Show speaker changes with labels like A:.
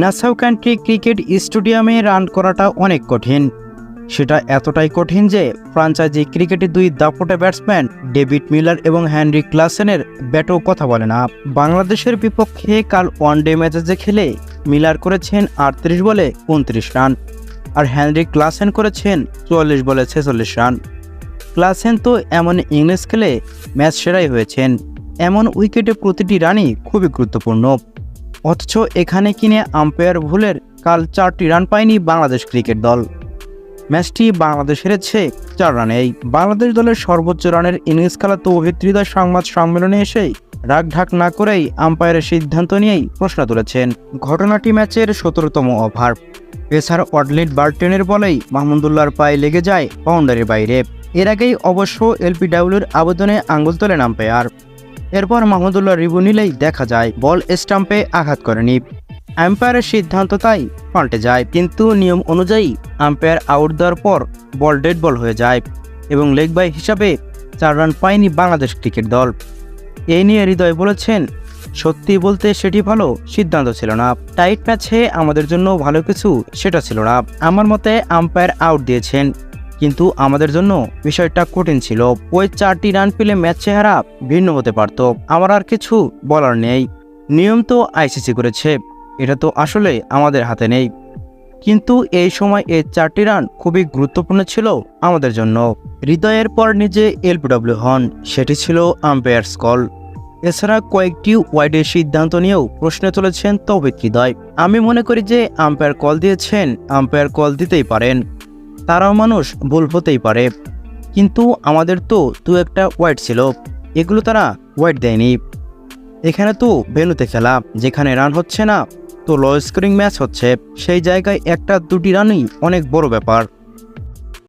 A: Nassau county cricket স্টেডিয়ামে run করাটা অনেক কঠিন। সেটা এতটাই কঠিন যে ফ্রাঞ্চাইজি ক্রিকেটের দুই দাপটে ব্যাটসম্যান ডেভিড মিলার এবং হ্যানরি ক্লাসেনের ব্যাটও কথা বলে না। বাংলাদেশের বিপক্ষে কাল ওয়ানডে ম্যাচে খেলে মিলার করেছেন আটত্রিশ বলে উনত্রিশ রান, আর হ্যানরি ক্লাসেন করেছেন চুয়াল্লিশ বলে ছেচল্লিশ রান। ক্লাসেন তো এমন ইংলিশ খেলে ম্যাচ সেরাই হয়েছেন। এমন উইকেটে প্রতিটি রানই খুবই গুরুত্বপূর্ণ। অথচ এখানে কিনে আম্পায়ার ভুলের কাল চারটি রান পায়নি বাংলাদেশ ক্রিকেট দল। ম্যাচটি বাংলাদেশ হেরেছে চার রানেই বাংলাদেশ দলের সর্বোচ্চ রানের ইনিংস খেলা তৌহিদ হৃদয় সংবাদ সম্মেলনে এসেই রাগ ঢাক না করেই আম্পায়ারের সিদ্ধান্ত নিয়েই প্রশ্ন তুলেছেন। ঘটনাটি ম্যাচের সতেরোতম ওভার। পেসার অডলিট বার্টেনের বলেই মাহমুদুল্লাহর পায়ে লেগে যায় বাউন্ডারির বাইরে। এর আগেই অবশ্য এলপিডাব্লিউর আবেদনে আঙ্গুল তোলেন আম্পায়ার এরপর মাহমুদুল্লাহ রিভিউ নিলেই দেখা যায়, বল স্টাম্পে আঘাত করেনি। আম্পায়ারের সিদ্ধান্ত তাই পাল্টে যায়, কিন্তু নিয়ম অনুযায়ী আম্পায়ার আউট দেওয়ার পর বল ডেড বল হয়ে যায় এবং লেগ বাই হিসাবে চার রান পায়নি বাংলাদেশ ক্রিকেট দল। এই নিয়ে হৃদয় বলেছেন, সত্যি বলতে সেটি ভালো সিদ্ধান্ত ছিল না। টাইট ম্যাচে আমাদের জন্য ভালো কিছু সেটা ছিল না। আমার মতে আম্পায়ার আউট দিয়েছেন। কিন্তু আমাদের জন্য বিষয়টা কঠিন ছিল। ওই চারটি রান পেলে ম্যাচ চেহারা ভিন্ন হতে পারত। আমার আর কিছু বলার নেই। নিয়ম তো আইসিসি করেছে। এটা তো আসলে আমাদের হাতে নেই। কিন্তু এই সময় এই চারটি রান খুবই গুরুত্বপূর্ণ ছিল আমাদের জন্য। হৃদয়ের পর নিজে এলপিডব্লিউ হন, সেটি ছিল আম্পায়ার্স কল এছাড়া কয়েকটি ওয়াইডের সিদ্ধান্ত নিয়েও প্রশ্নে তুলেছেন তৌহিদ হৃদয়। আমি মনে করি যে আম্পায়ার কল দিয়েছেন আম্পায়ার কল দিতেই পারেন। তারাও মানুষ ভুল হতেই পারে। কিন্তু আমাদের তো দু একটা ওয়াইড ছিল, এগুলো তারা ওয়াইড দেয়নি। এখানে তো ভেনুতে খেলা, যেখানে রান হচ্ছে না, তো লো স্কোরিং ম্যাচ হচ্ছে। সেই জায়গায় একটা দুটি রানই অনেক বড় ব্যাপার।